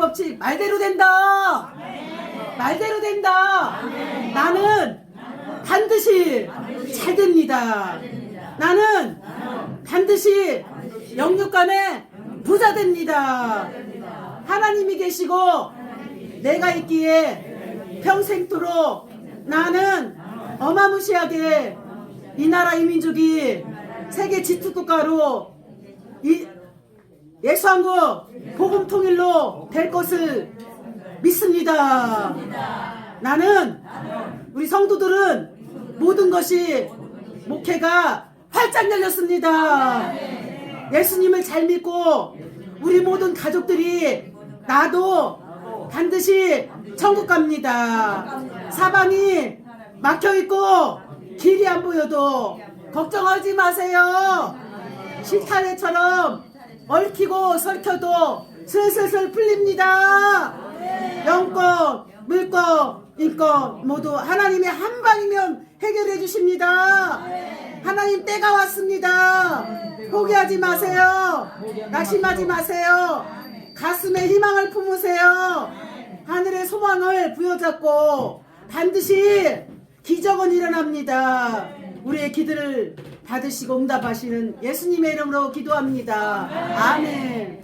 법칙 말대로 된다. 말대로 된다. 나는 반드시 잘 됩니다. 나는 반드시 영육 간에 부자 됩니다. 하나님이 계시고 내가 있기에 평생토록 나는 어마무시하게 이 나라 이 민족이 세계 지투 국가로 이 예수한국 복음 통일로 될 것을 믿습니다. 나는 우리 성도들은 모든 것이 목회가 활짝 열렸습니다. 예수님을 잘 믿고 우리 모든 가족들이 나도 반드시 천국 갑니다. 사방이 막혀 있고 길이 안 보여도 걱정하지 마세요. 실타래처럼 얽히고 설켜도 슬슬슬 풀립니다. 영권, 물권, 인권 모두 하나님의 한 방이면 해결해 주십니다. 하나님 때가 왔습니다. 포기하지 마세요. 낙심하지 마세요. 가슴에 희망을 품으세요. 하늘의 소망을 부여잡고 반드시 기적은 일어납니다. 우리의 기도를 받으시고 응답하시는 예수님의 이름으로 기도합니다. 아멘.